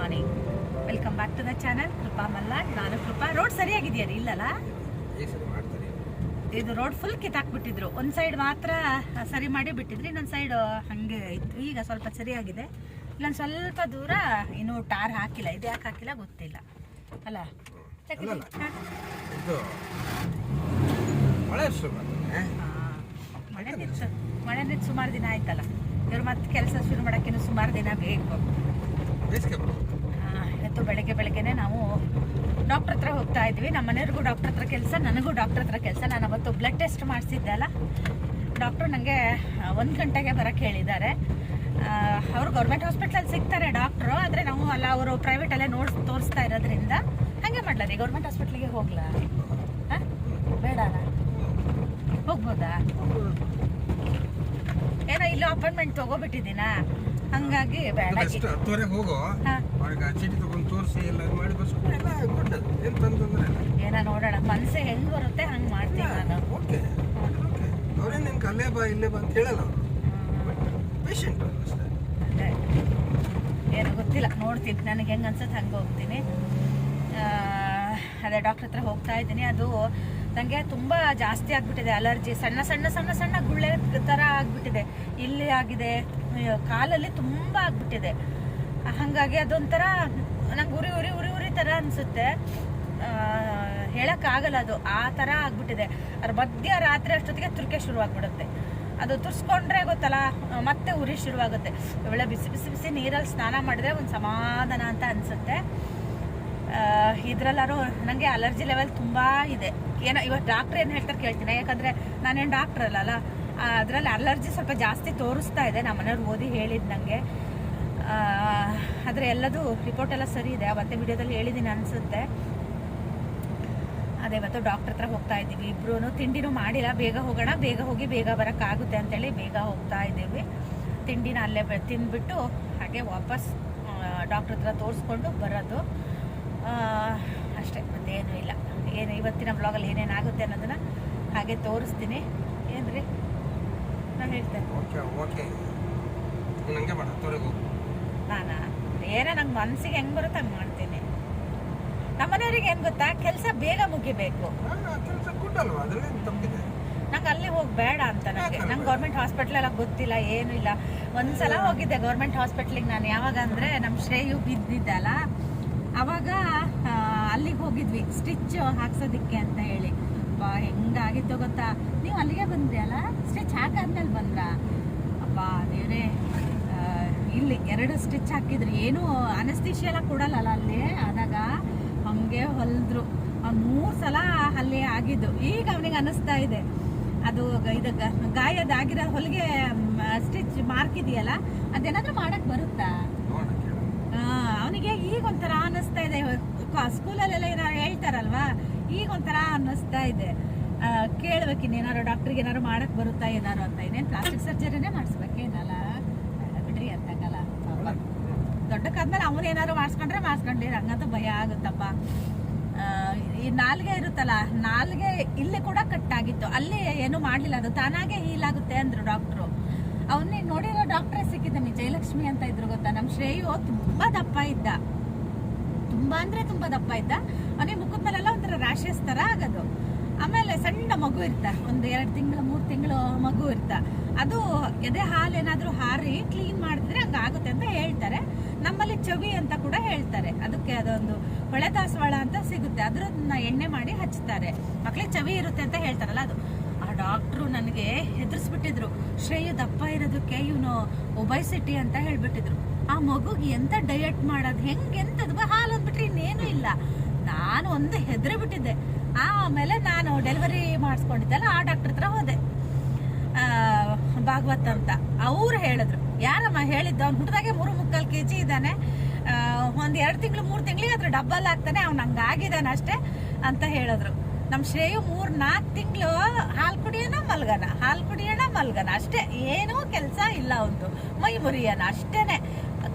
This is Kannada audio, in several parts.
Morning welcome back to the channel Krupa Malla ನಾನು ಕೃಪಾ ರೋಡ್ ಸರಿಯಾಗಿದೆಯಾ ರೀ? ಇಲ್ಲಲ್ಲ? ಇದು ರೋಡ್ ಫುಲ್ ಕಿತ್ತಾಕ್ಬಿಟ್ಟಿದ್ರು ಒಂದು ಸೈಡ್ ಮಾತ್ರ ಸರಿ ಮಾಡಿ ಬಿಟ್ಟಿದ್ರು. ಇನ್ನೊಂದು ಸೈಡ್ ಹಂಗೆ ಇತ್ತು. ಈಗ ಸ್ವಲ್ಪ ಸರಿಯಾಗಿದೆ. ಇಲ್ಲೊಂದು ಸ್ವಲ್ಪ ದೂರ ಇನ್ನೂ ಟಾರ್ ಹಾಕಿಲ್ಲ. ಇದು ಯಾಕೆ ಹಾಕಿಲ್ಲ ಗೊತ್ತಿಲ್ಲ. ಅಲ್ಲ? ಮಳೆ ನಿಂತು ಮಳೆ ನಿಂತು ಸುಮಾರು ದಿನ ಆಯ್ತಲ್ಲ. ಇವ್ರು ಮತ್ತೆ ಕೆಲಸ ಶುರು ಮಾಡೋಕ್ಕಿನ್ನು ಸುಮಾರು ದಿನ ಬೇಕು. ಇವತ್ತು ಬೆಳಗ್ಗೆ ಬೆಳಗ್ಗೆನೆ ನಾವು ಡಾಕ್ಟರ್ ಹತ್ರ ಹೋಗ್ತಾ ಇದ್ವಿ. ನಮ್ಮ ಮನೆಯವ್ರಿಗೂ ಡಾಕ್ಟರ್ ಹತ್ರ ಕೆಲಸ ನನಗೂ ಡಾಕ್ಟರ್ ಹತ್ರ ಕೆಲಸ. ನಾನು ಅವತ್ತು ಬ್ಲಡ್ ಟೆಸ್ಟ್ ಮಾಡಿಸಿದ್ದೆ ಅಲ್ಲ? ಡಾಕ್ಟ್ರು ನನಗೆ ಒಂದು ಗಂಟೆಗೆ ಬರೋಕ್ಕೆ ಹೇಳಿದ್ದಾರೆ. ಅವರು ಗೌರ್ಮೆಂಟ್ ಹಾಸ್ಪಿಟ್ಲಲ್ಲಿ ಸಿಗ್ತಾರೆ ಡಾಕ್ಟ್ರು ಆದರೆ ನಾವು ಅಲ್ಲ ಅವರು ಪ್ರೈವೇಟಲ್ಲೇ ನೋಡಿ ತೋರಿಸ್ತಾ ಇರೋದ್ರಿಂದ ಹಾಗೆ ಮಾಡಲಾರಿ. ಗೌರ್ಮೆಂಟ್ ಹಾಸ್ಪಿಟ್ಲಿಗೆ ಹೋಗ್ಲಾ? ಹಾಂ? ಬೇಡ ಹೋಗ್ಬೋದಾ? ಏನೋ ಇಲ್ಲೂ ಅಪಾಯಿಂಟ್ಮೆಂಟ್ ತಗೋಬಿಟ್ಟಿದ್ದೀನಾ? ಹಂಗಾಗಿ ಬೇಡ ಹತ್ತುವರೆಗೆ ಹೋಗು. ಅವ್ರಿಗೆ ಚೀಟಿ ತಗೊಂಡು ತೋರಿಸಿ ಎಲ್ಲ ಮಾಡಿ ಬಸ್ ಏನು ತಂತಂದ್ರೆ ಏನ ನೋಡೋಣ. ಮನ್ಸಿಗೆ ಹೆಂಗ್ ಬರುತ್ತೆ ಹಂಗ್ ಮಾಡ್ತೀನಿ ನಾನು. ಓಕೆ. ಅವ್ರೇನು ನಿನ್ಗೆ ಅಲ್ಲೇ ಬಾ ಇಲ್ಲೇ ಬಾ ಅಂತ ಹೇಳಲ್ಲ ಅವರು. ಪೇಷಂಟ್ ಅಷ್ಟೇ. ಏನೋ ಗೊತ್ತಿಲ್ಲ. ನೋಡ್ತೀನಿ. ನನಗೆ ಹೆಂಗ್ ಅನ್ಸುತ್ತೆ ಹಂಗೆ ಹೋಗ್ತೀನಿ. ಅದೇ ಡಾಕ್ಟರ್ ಹತ್ರ ಹೋಗ್ತಾ ಇದ್ದೀನಿ. ಅದು ನನಗೆ ತುಂಬ ಜಾಸ್ತಿ ಆಗ್ಬಿಟ್ಟಿದೆ. ಅಲರ್ಜಿ ಸಣ್ಣ ಸಣ್ಣ ಸಣ್ಣ ಸಣ್ಣ ಗುಳ್ಳೆ ಥರ ಆಗ್ಬಿಟ್ಟಿದೆ. ಇಲ್ಲಿ ಆಗಿದೆ. ಕಾಲಲ್ಲಿ ತುಂಬ ಆಗ್ಬಿಟ್ಟಿದೆ. ಹಾಗಾಗಿ ಅದೊಂಥರ ನಂಗೆ ಉರಿ ಉರಿ ಉರಿ ಉರಿ ಥರ ಅನಿಸುತ್ತೆ. ಹೇಳೋಕ್ಕಾಗಲ್ಲ ಅದು. ಆ ಥರ ಆಗ್ಬಿಟ್ಟಿದೆ. ಅದ್ರ ಮಧ್ಯ ರಾತ್ರಿ ಅಷ್ಟೊತ್ತಿಗೆ ತುರ್ಕೆ ಶುರುವಾಗ್ಬಿಡುತ್ತೆ. ಅದು ತುರ್ಸ್ಕೊಂಡ್ರೆ ಗೊತ್ತಲ್ಲ, ಮತ್ತೆ ಉರಿ ಶುರುವಾಗುತ್ತೆ. ಒಳ್ಳೆ ಬಿಸಿ ಬಿಸಿ ಬಿಸಿ ನೀರಲ್ಲಿ ಸ್ನಾನ ಮಾಡಿದ್ರೆ ಒಂದು ಸಮಾಧಾನ ಅಂತ ಅನಿಸುತ್ತೆ. ಇದ್ರಲ್ಲಾರು ನನಗೆ ಅಲರ್ಜಿ ಲೆವೆಲ್ ತುಂಬ ಇದೆ. ಏನೋ ಇವಾಗ ಡಾಕ್ಟ್ರ್ ಏನು ಹೇಳ್ತಾರೆ ಕೇಳ್ತೀನಿ. ಯಾಕಂದರೆ ನಾನೇನು ಡಾಕ್ಟ್ರ್ ಅಲ್ಲಲ್ಲ ಅದರಲ್ಲಿ ಅಲರ್ಜಿ ಸ್ವಲ್ಪ ಜಾಸ್ತಿ ತೋರಿಸ್ತಾ ಇದೆ. ನಮ್ಮ ಮನೆಯವ್ರು ಓದಿ ಹೇಳಿದ್ದು ನನಗೆ ಆದರೆ ಎಲ್ಲದು ರಿಪೋರ್ಟ್ ಎಲ್ಲ ಸರಿ ಇದೆ. ಅವತ್ತೆ ವಿಡಿಯೋದಲ್ಲಿ ಹೇಳಿದ್ದೀನಿ ಅನಿಸುತ್ತೆ. ಅದೇ ಇವತ್ತು ಡಾಕ್ಟರ್ ಹತ್ರ ಹೋಗ್ತಾ ಇದ್ದೀವಿ. ಇಬ್ರು ತಿಂಡಿನೂ ಮಾಡಿಲ್ಲ. ಬೇಗ ಹೋಗೋಣ, ಬೇಗ ಹೋಗಿ ಬೇಗ ಬರೋಕ್ಕಾಗುತ್ತೆ ಅಂತೇಳಿ ಬೇಗ ಹೋಗ್ತಾ ಇದ್ದೀವಿ. ತಿಂಡಿನ ಅಲ್ಲೇ ತಿಂದ್ಬಿಟ್ಟು ಹಾಗೆ ವಾಪಸ್ ಡಾಕ್ಟ್ರ್ ಹತ್ರ ತೋರಿಸ್ಕೊಂಡು ಬರೋದು. ಅಷ್ಟೇ. ಮತ್ತೇನೂ ಇಲ್ಲ. ಏನು ಇವತ್ತಿನ ಬ್ಲಾಗಲ್ಲಿ ಏನೇನಾಗುತ್ತೆ ಅನ್ನೋದನ್ನ ಹಾಗೆ ತೋರಿಸ್ತೀನಿ. ಏನ್ರಿ? ನಾನು ಹೇಳ್ತೇನೆ. Okay okay. ನೀನು ಹಂಗೆ ಮಾಡ ಹೋಗು ನಾನಾ ಏನೋ ನಂಗೆ ಮನಸ್ಸಿಗೆ ಹೆಂಗೆ ಬರುತ್ತೆ ಹಂಗೆ ಮಾಡ್ತೀನಿ. ನಮ್ಮನೆಯವ್ರಿಗೆ ಏನು ಗೊತ್ತಾ? ಕೆಲಸ ಬೇಗ ಮುಗಿಬೇಕು. ಕೆಲಸ ಗುಡ್ ಅಲ್ವಾ? ಅದರಲ್ಲಿ ತಪ್ಪಿದೆ? ನಂಗೆ ಅಲ್ಲಿ ಹೋಗಿ ಬೇಡ ಅಂತ ನನಗೆ ನಂಗೆ ಗೌರ್ಮೆಂಟ್ ಹಾಸ್ಪಿಟ್ಲೆಲ್ಲ ಗೊತ್ತಿಲ್ಲ ಏನೂ ಇಲ್ಲ. ಒಂದ್ಸಲ ಹೋಗಿದ್ದೆ ಗೌರ್ಮೆಂಟ್ ಹಾಸ್ಪಿಟ್ಲಿಗೆ ನಾನು ಯಾವಾಗ ಅಂದರೆ ನಮ್ಮ ಶ್ರೇಯು ಬಿದ್ದಿದ್ದಲ್ಲ ಅವಾಗ ಅಲ್ಲಿಗೆ ಹೋಗಿದ್ವಿ. ಸ್ಟಿಚ್ ಹಾಕ್ಸೋದಿಕ್ಕೆ ಅಂತ ಹೇಳಿ. ಅಪ್ಪ ಹೆಂಗಾಗಿತ್ತು ಗೊತ್ತಾ? ನೀವು ಅಲ್ಲಿಗೆ ಬಂದ್ರಿ ಅಲ್ಲ? ಸ್ಟಿಚ್ ಹಾಕಾದ್ಮೇಲೆ ಬಂದ್ರಾ? ಅಪ್ಪ ದೇವ್ರೆ. ಇಲ್ಲಿ ಎರಡು ಸ್ಟಿಚ್ ಹಾಕಿದ್ರು. ಏನು ಅನಸ್ತಿಷಿ ಎಲ್ಲ ಕೊಡಲ್ಲಲ್ಲ ಅಲ್ಲಿ? ಆದಾಗ ಹಂಗೆ ಹೊಲಿದ್ರು. ಮೂರು ಸಲ ಅಲ್ಲಿ ಆಗಿದ್ದು. ಈಗ ಅವನಿಗೆ ಅನಿಸ್ತಾ ಇದೆ. ಅದು ಇದು ಗಾಯದಾಗಿರೋ ಹೊಲಿಗೆ ಸ್ಟಿಚ್ ಮಾರ್ಕ್ ಇದೆಯಲ್ಲ? ಅದೇನಾದ್ರೂ ಮಾಡಕ್ ಬರುತ್ತಾ? ಅವನಿಗೆ ಈಗ ಒಂಥರ ಅನಿಸ್ತಾ ಇದೆ. ಸ್ಕೂಲಲ್ಲೆಲ್ಲ ಏನಾರು ಹೇಳ್ತಾರಲ್ವಾ? ಈಗ ಒಂಥರ ಅನ್ನಿಸ್ತಾ ಇದೆ. ಕೇಳ್ಬೇಕು ಇನ್ನೇನಾರು ಡಾಕ್ಟ್ರಿಗೆ ಏನಾರು ಮಾಡಕ್ ಬರುತ್ತಾ ಏನಾರು ಅಂತ. ಇನ್ನೇನು ಪ್ಲಾಸ್ಟಿಕ್ ಸರ್ಜರಿನೇ ಮಾಡಿಸ್ಬೇಕೇನಲ್ಲ ಬೇಡ ಬಿಡ್ರಿ ಪಾಪ. ದೊಡ್ಡಕ್ಕಾದ್ಮೇಲೆ ಅವ್ರು ಏನಾದ್ರು ಮಾಡಿಸ್ಕೊಂಡ್ರೆ ಮಾಡಿಸ್ಕೊಂಡ್ರಿ ಹಂಗಂತ ಭಯ ಆಗುತ್ತಪ್ಪ. ಈ ನಾಲ್ಗೆ ಇರುತ್ತಲ್ಲ, ನಾಲ್ಗೆ ಇಲ್ಲಿ ಕೂಡ ಕಟ್ಟಾಗಿತ್ತು. ಅಲ್ಲಿ ಏನು ಮಾಡ್ಲಿಲ್ಲ, ಅದು ತಾನಾಗೆ ಹೀಲ್ ಆಗುತ್ತೆ ಅಂದ್ರು ಡಾಕ್ಟ್ರು ಅವನ್ನೇ ನೋಡಿರೋ ಡಾಕ್ಟ್ರೇ ಸಿಕ್ಕಿದ್ದಾನೆ ಜಯಲಕ್ಷ್ಮಿ ಅಂತ ಇದ್ರು ಗೊತ್ತಾ? ನಮ್ಮ ಶ್ರೇಯು ತುಂಬಾ ದಪ್ಪ ಇದ್ದ. ತುಂಬಾ ಅಂದ್ರೆ ತುಂಬಾ ದಪ್ಪ ಆಯ್ತಾ? ಅವನಿಗೆ ಮುಖದ ಮೇಲೆಲ್ಲ ಒಂಥರ ರ್ಯಾಷಸ್ ತರ ಆಗೋದು. ಆಮೇಲೆ ಸಣ್ಣ ಮಗು ಇರ್ತ, ಒಂದು ಎರಡು ತಿಂಗಳು, ಮೂರು ತಿಂಗಳು ಮಗು ಇರ್ತ. ಅದು ಎದೆ ಹಾಲು ಏನಾದರೂ ಹಾರಿ ಕ್ಲೀನ್ ಮಾಡಿದ್ರೆ ಹಂಗಾಗುತ್ತೆ ಅಂತ ಹೇಳ್ತಾರೆ. ನಮ್ಮಲ್ಲಿ ಚವಿ ಅಂತ ಕೂಡ ಹೇಳ್ತಾರೆ. ಅದಕ್ಕೆ ಅದೊಂದು ಹೊಳೆ ದಾಸವಾಳ ಅಂತ ಸಿಗುತ್ತೆ. ಅದರನ್ನ ಎಣ್ಣೆ ಮಾಡಿ ಹಚ್ತಾರೆ. ಮಕ್ಳಿಗೆ ಚವಿ ಇರುತ್ತೆ ಅಂತ ಹೇಳ್ತಾರಲ್ಲ ಅದು. ಆ ಡಾಕ್ಟ್ರು ನನಗೆ ಹೆದರ್ಸ್ಬಿಟ್ಟಿದ್ರು. ಶ್ರೇಯು ದಪ್ಪ ಇರೋದಕ್ಕೆ ಇವನು ಒಬೈಸಿಟಿ ಅಂತ ಹೇಳ್ಬಿಟ್ಟಿದ್ರು. ಆ ಮಗುಗೆ ಎಂತ ಡಯಟ್ ಮಾಡೋದು, ಹೆಂಗೆ ಎಂತದ್ ಹಾಲು ಅಂದ್ಬಿಟ್ರೆ ಇನ್ನೇನು ಇಲ್ಲ. ನಾನು ಒಂದು ಹೆದರಿ ಬಿಟ್ಟಿದ್ದೆ. ಆಮೇಲೆ ನಾನು ಡೆಲಿವರಿ ಮಾಡಿಸ್ಕೊಂಡಿದ್ದಲ್ಲ ಆ ಡಾಕ್ಟರ್ ಹತ್ರ ಹೋದೆ. ಭಾಗವತ್ ಅಂತ. ಅವ್ರು ಹೇಳಿದ್ರು. ಯಾರಮ್ಮ ಹೇಳಿದ್ದ? ಅವ್ನು ಹುಟ್ಟಿದಾಗೆ ಮೂರು ಮುಕ್ಕಾಲು ಕೆ ಜಿ ಇದ್ದಾನೆ ಒಂದು ಎರಡು ತಿಂಗಳು, ಮೂರು ತಿಂಗಳಿಗೆ ಅದ್ರ ಡಬ್ಬಲ್ ಆಗ್ತಾನೆ. ಅವ್ನು ಹಂಗಾಗಿದ್ದಾನೆ ಅಷ್ಟೇ ಅಂತ ಹೇಳಿದ್ರು. ನಮ್ಮ ಶ್ರೇಯು ಮೂರು ನಾಲ್ಕು ತಿಂಗಳು ಹಾಲು ಕುಡಿಯೋಣ ಮಲ್ಗನ ಹಾಲು ಕುಡಿಯೋಣ ಮಲ್ಗನ ಅಷ್ಟೇ. ಏನೂ ಕೆಲಸ ಇಲ್ಲ ಒಂದು ಮೈ ಮುರಿಯೋಣ. ಅಷ್ಟೇನೆ.